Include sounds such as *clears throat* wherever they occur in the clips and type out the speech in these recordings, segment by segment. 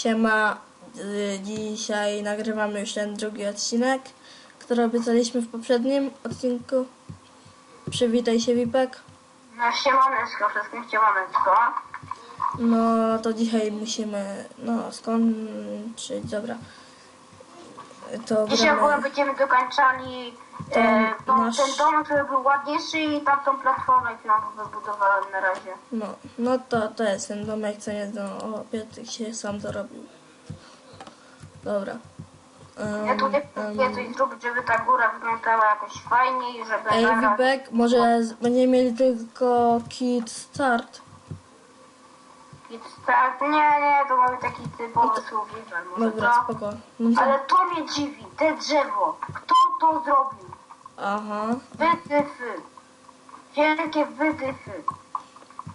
Siema, y, dzisiaj nagrywamy już ten drugi odcinek, który obiecaliśmy w poprzednim odcinku. Przywitaj się Wipek. No siemaneczko, wszystkim siemaneczko. No to dzisiaj musimy, no skończyć, dobra. To Dzisiaj gramy. będziemy dokończali Ten tą, nasz- ten dom, który był ładniejszy i tamtą platformę, którą wybudowałem na razie. No, no to, to jest ten domek, co nie do obiety się sam dorobił. Dobra. Ja tu nie Um, próbuję coś zrobić, żeby ta góra wyglądała jakoś fajnie i żeby Ej, nagrać- Wipek, może będziemy mieli tylko kit start. I Tak, nie, nie, to mamy taki typowy survival, może Dobra, to. spoko. No to, Ale to mnie dziwi, te drzewo. Kto to zrobił? Aha. Wielkie wydyfy.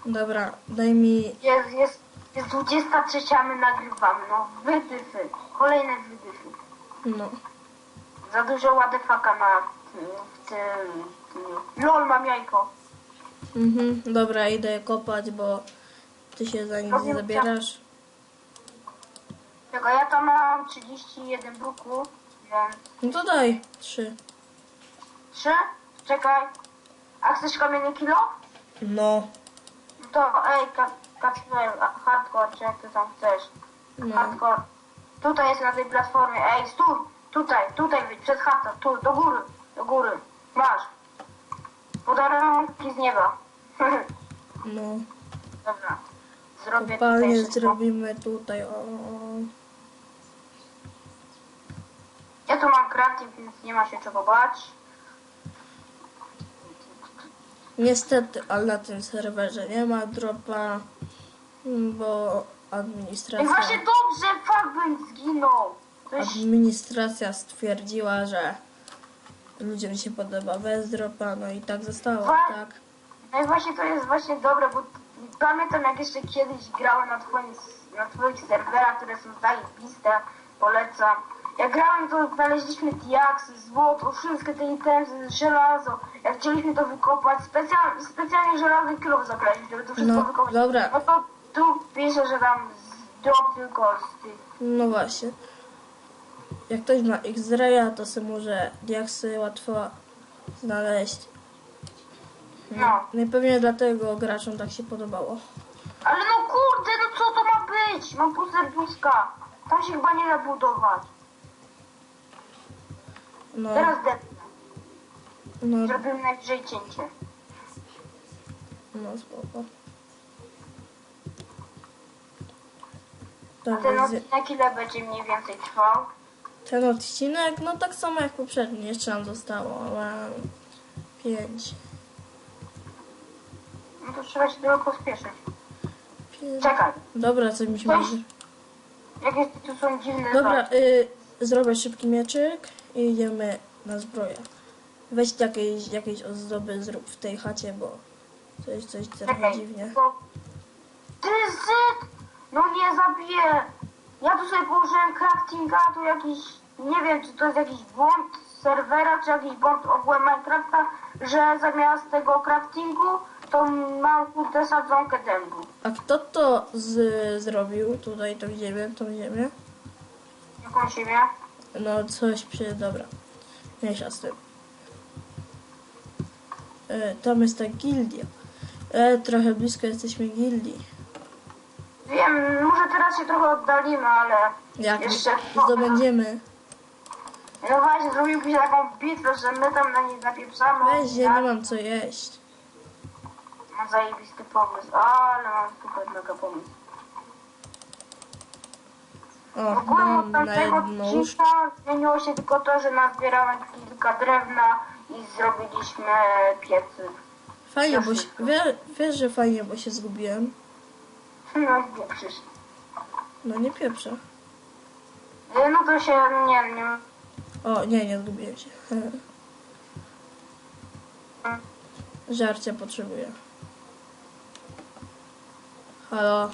dobra, daj mi, Jest, jest, jest 23, a my nagrywamy. No, wydyfy. Kolejne wydyfy. no. Za dużo ładefaka na w tym. LOL mam jajko. Mhm, dobra, idę kopać, bo ty się za nic nie zabierasz. Czego ja tam mam 31 bruku, więc No to daj, trzy. 3. Czekaj. A chcesz kamienie kilo? No, No to ej, Ka- Kacper, hardcore, czy jak ty tam chcesz? no, Hardcore. Tutaj jest na tej platformie. Ej, stój! Tutaj, tutaj wyjdź, przed chatą, tu, do góry, do góry. Masz. Podarunki z nieba. *laughs* no. Dobra. Zrobię tutaj wszystko. zrobimy tutaj, o. Ja tu mam crafting, więc nie ma się czego bać. Niestety, ale na tym serwerze nie ma dropa, bo I administracja... właśnie dobrze, bym zginął. Coś... Administracja stwierdziła, że ludziom się podoba bez dropa, no i tak zostało, Wa- tak? No i właśnie to jest właśnie dobre, bo pamiętam jak jeszcze kiedyś grałem na twoim, na twoich serwerach, które są zajebiste, polecam. Jak grałem to znaleźliśmy diaksy, złoto, wszystkie te itemy, żelazo. Jak chcieliśmy to wykopać, specjalnie, specjalnie żelazny kilo zabraliśmy, żeby to wszystko No, wykopać. dobra. No to tu pisze, że tam z tych. No właśnie. Jak ktoś ma X-Raya, to sobie może diaksy łatwo znaleźć. No. No i pewnie dlatego graczom tak się podobało. Ale no kurde, no co to ma być? Mam pół serduszka. Tam się chyba nie da budować. No, Teraz depnę. no, Zrobimy najwyżej cięcie. no spoko. A ten Dobra, odcinek ile będzie mniej więcej trwał? ten odcinek, no tak samo jak poprzedni, jeszcze nam zostało, ale pięć. No to trzeba się trochę pospieszyć. pięć. Czekaj, Dobra, co mi się może... jakieś tu są dziwne Dobra, y, zrobię szybki mieczyk i idziemy na zbroję. Weź jakieś, jakieś ozdoby zrób w tej chacie, bo coś, coś trochę dziwnie. Ty zyt! No nie zabiję! Ja tu sobie położyłem craftinga, tu jakiś... Nie wiem, czy to jest jakiś błąd serwera, czy jakiś błąd ogółem Minecrafta, że zamiast tego craftingu, to mam kurde sadzonkę dębu. A kto to z, zrobił? Tutaj tą ziemię, tą ziemię? Jaką ziemię? No coś przy... dobra. Mniejsza z tym. E, tam jest ta gildia. E, trochę blisko jesteśmy gildii. Wiem, może teraz się trochę oddalimy, ale Jak jeszcze... zdobędziemy... No właśnie, zrobiliśmy taką bitwę, że my tam na nie napieprzamy. Weź, ja nie mam co jeść. Mam zajebisty pomysł, ale mam super mega pomysł. O, W ogóle od mam na tamtego jedną odcinka zmieniło się tylko to, że nazbierałem kilka drewna i zrobiliśmy piecy. Fajnie, bo się, wie, wiesz, że fajnie, bo się zgubiłem. No pieprzysz. No nie pieprzę. No to się, nie nie. O, nie, nie zgubiłem się. *laughs* Żarcia potrzebuję. Halo?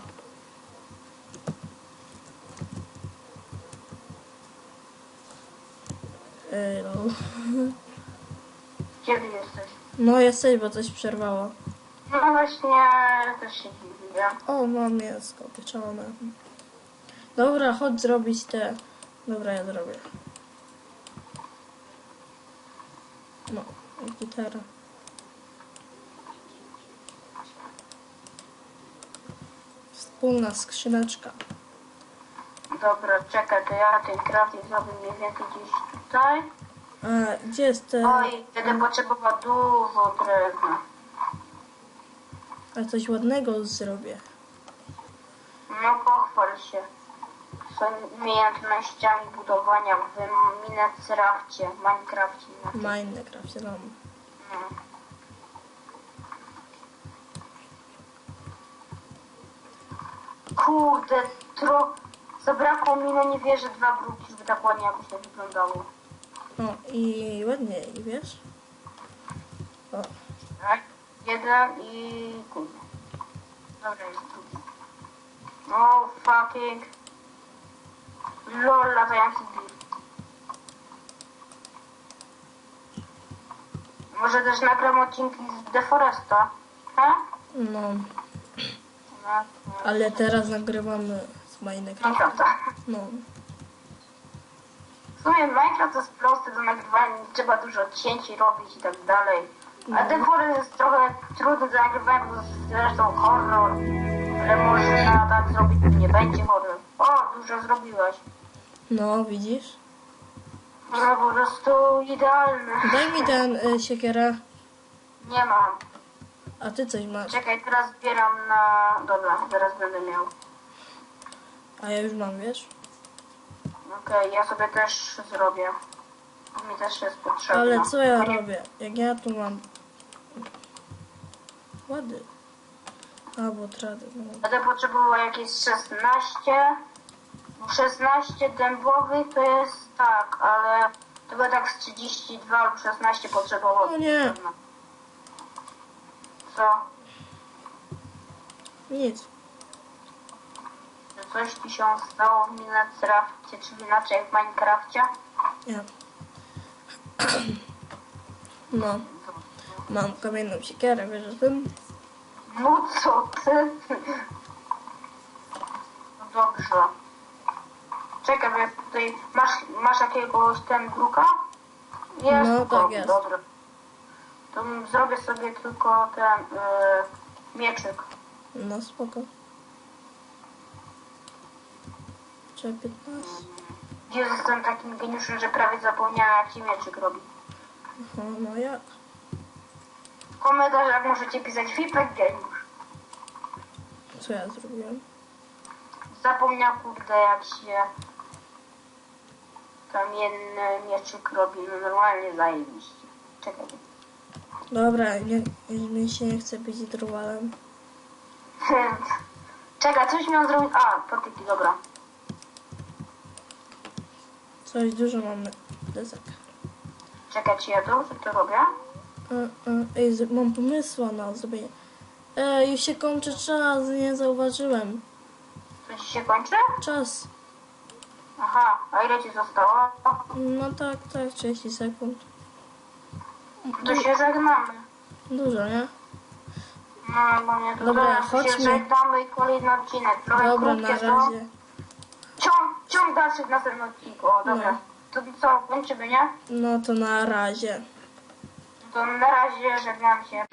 Ej, no. *laughs* Kiedy jesteś? no jesteś, bo coś przerwało. No właśnie, też się dziwię. O, mam mięsko pieczone. Dobra, chodź zrobić te. Dobra, ja zrobię. No, gitara. Wspólna skrzyneczka. Dobra, czekaj, to ja ten crafting zrobię mniej więcej gdzieś tutaj. A gdzie jest te... Oj, będę potrzebował dużo drewna. A coś ładnego zrobię. No pochwal się swoimi umiejętnościami budowania w Minecrafcie, Minecrafcie. No. Minecraft, wiadomo. No. Kurde, tro... Zabrakło mi, no nie wierzę, dwa bruki, żeby tak ładnie jakoś to wyglądało. O, i ładnie, i wiesz? O, Tak? Jeden i... kurde. Dobra, jest drugi. No fucking... LOL, latający bir. Może też nagram odcinki z Deforesta, ha? no, No, ale teraz nagrywamy z Minecraft. Minecrafta. No, W sumie Minecraft jest prosty do nagrywania, nie trzeba dużo cięci robić i tak dalej. A No. Deforest jest trochę trudny do nagrywania, bo zresztą horror. Ale można tak zrobić, nie będzie horror. O, dużo zrobiłeś. no, widzisz? No po prostu idealny. Daj mi ten y, siekierę, Nie mam. a ty coś masz. Czekaj, teraz zbieram na... Dobra, zaraz będę miał. A ja już mam, wiesz? Okej, ja sobie też zrobię. Mi też jest potrzebne. Ale co ja Tylko nie- robię? Jak ja tu mam... Łady. Albo trady, no. Będę potrzebował jakieś 16. bo 16 dębowych to jest tak, ale to by tak z 32 lub 16 potrzebował. O nie. Co? Nic. Coś ci się stało w Minecrafcie, czyli inaczej w Minecrafcie? Ja. *clears throat* No, mam kamienną siekierę, wiesz o tym? No co ty? No dobrze. Czekaj, bo ja tutaj... Masz, masz jakiegoś ten druka? Jest? No, tak jest. Dobra. To zrobię sobie tylko ten y, mieczyk. No spoko. Czy 15? Jezus, jestem takim geniuszem, że prawie zapomniałem jak się mieczyk robi. Aha, no jak? W komentarzach możecie pisać Fipek geniusz. Co ja zrobiłem? Zapomniał kurde jak się kamienny mieczyk robi. No normalnie zajebiście. Czekaj. Dobra, nie, mi się nie chce być drwalem. *laughs* Czekaj, coś miał zrobić. A, patyki, dobra. Coś dużo mamy desek. Czekaj, czy ja to, to robię? E, e, Ej, mam pomysła na zrobienie. Ej, już się kończy czas, nie zauważyłem. To ci się kończy? Czas. Aha, a ile ci zostało? No tak, tak, 30 sekund. To się żegnamy. Dużo, nie? No, bo nie to Dobra, teraz się chodźmy. żegnamy i kolejny odcinek. Trochę Dobra, na razie. Ciąg, ciąg dalszy w następnym odcinku. O, dobra. No. To co, kończymy, nie? No to na razie. To na razie żegnam się.